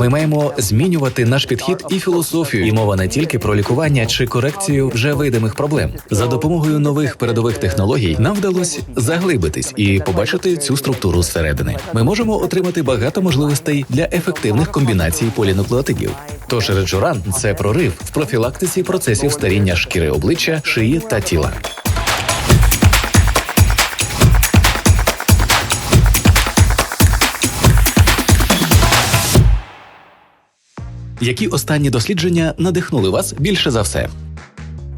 Ми маємо змінювати наш підхід і філософію, і мова не тільки про лікування чи корекцію вже видимих проблем. За допомогою нових передових технологій нам вдалося заглибитись і побачити цю структуру зсередини. Ми можемо отримати багато можливостей для ефективних комбінацій полінуклеотидів. Тож реджуран це прорив в профілактиці процесів старіння шкіри обличчя, шиї та тіла. Які останні дослідження надихнули вас більше за все?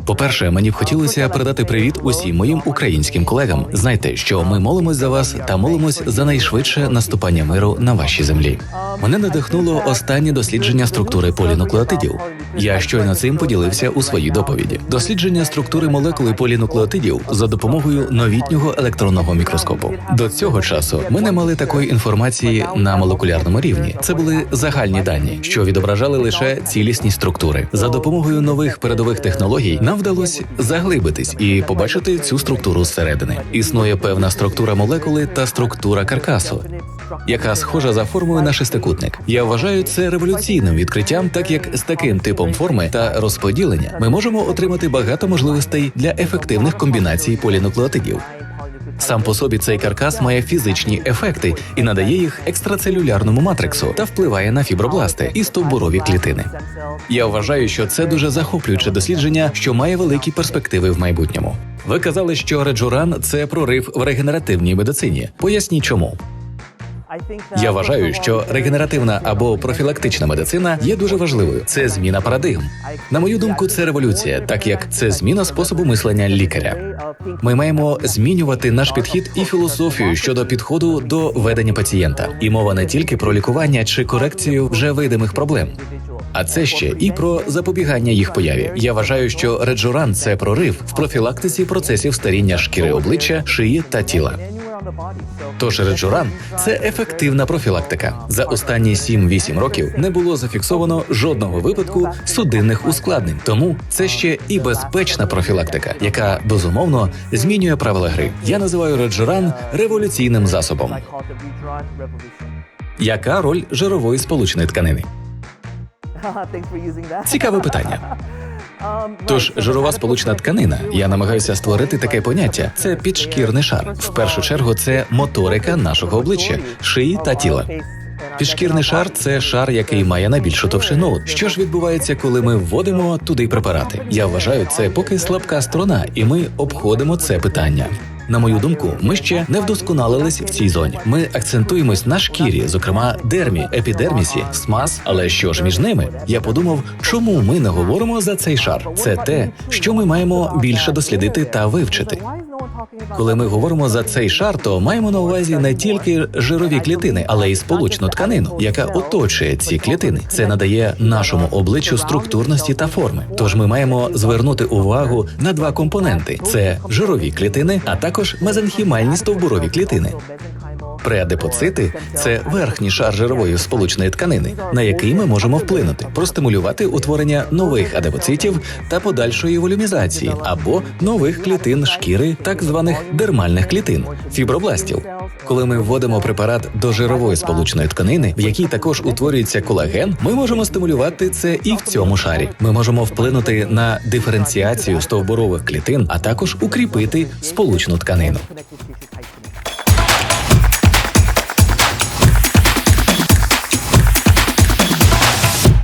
По-перше, мені б хотілося передати привіт усім моїм українським колегам. Знайте, що ми молимось за вас та молимось за найшвидше наступання миру на вашій землі. Мене надихнуло останнє дослідження структури полінуклеотидів. Я щойно цим поділився у своїй доповіді. Дослідження структури молекули полінуклеотидів за допомогою новітнього електронного мікроскопу. До цього часу ми не мали такої інформації на молекулярному рівні. Це були загальні дані, що відображали лише цілісні структури. За допомогою нових передових технологій нам вдалося заглибитись і побачити цю структуру зсередини. Існує певна структура молекули та структура каркасу, яка схожа за формою на шестикутник. Я вважаю це революційним відкриттям, так як з таким типом форми та розподілення ми можемо отримати багато можливостей для ефективних комбінацій полінуклеотидів. Сам по собі цей каркас має фізичні ефекти і надає їх екстрацелюлярному матриксу та впливає на фібробласти і стовбурові клітини. Я вважаю, що це дуже захоплююче дослідження, що має великі перспективи в майбутньому. Ви казали, що реджуран це прорив в регенеративній медицині. Поясніть чому. Я вважаю, що регенеративна або профілактична медицина є дуже важливою. Це зміна парадигм. На мою думку, це революція, так як це зміна способу мислення лікаря. Ми маємо змінювати наш підхід і філософію щодо підходу до ведення пацієнта. І мова не тільки про лікування чи корекцію вже видимих проблем. А це ще і про запобігання їх появі. Я вважаю, що реджуран це прорив в профілактиці процесів старіння шкіри обличчя, шиї та тіла. Тож реджуран це ефективна профілактика. За останні 7-8 років не було зафіксовано жодного випадку судинних ускладнень. Тому це ще і безпечна профілактика, яка безумовно змінює правила гри. Я називаю реджуран революційним засобом. Яка роль жирової сполучної тканини? Цікаве питання. Тож жирова сполучна тканина. Я намагаюся створити таке поняття. Це підшкірний шар. В першу чергу це моторика нашого обличчя, шиї та тіла. Підшкірний шар це шар, який має найбільшу товщину. Що ж відбувається, коли ми вводимо туди препарати? Я вважаю, це поки слабка сторона, і ми обходимо це питання. На мою думку, ми ще не вдосконалились в цій зоні. Ми акцентуємось на шкірі, зокрема дермі, епідермісі, смаз. Але що ж між ними? Я подумав, чому ми не говоримо за цей шар? Це те, що ми маємо більше дослідити та вивчити. Коли ми говоримо за цей шар, то маємо на увазі не тільки жирові клітини, але й сполучну тканину, яка оточує ці клітини. Це надає нашому обличчю структурності та форми. Тож ми маємо звернути увагу на два компоненти: це жирові клітини, а також мезенхімальні стовбурові клітини. Преадипоцити – це верхній шар жирової сполучної тканини, на який ми можемо вплинути, простимулювати утворення нових адипоцитів та подальшої волюмізації або нових клітин шкіри, так званих дермальних клітин, фібробластів. Коли ми вводимо препарат до жирової сполучної тканини, в якій також утворюється колаген, ми можемо стимулювати це і в цьому шарі. Ми можемо вплинути на диференціацію стовбурових клітин, а також укріпити сполучну тканину.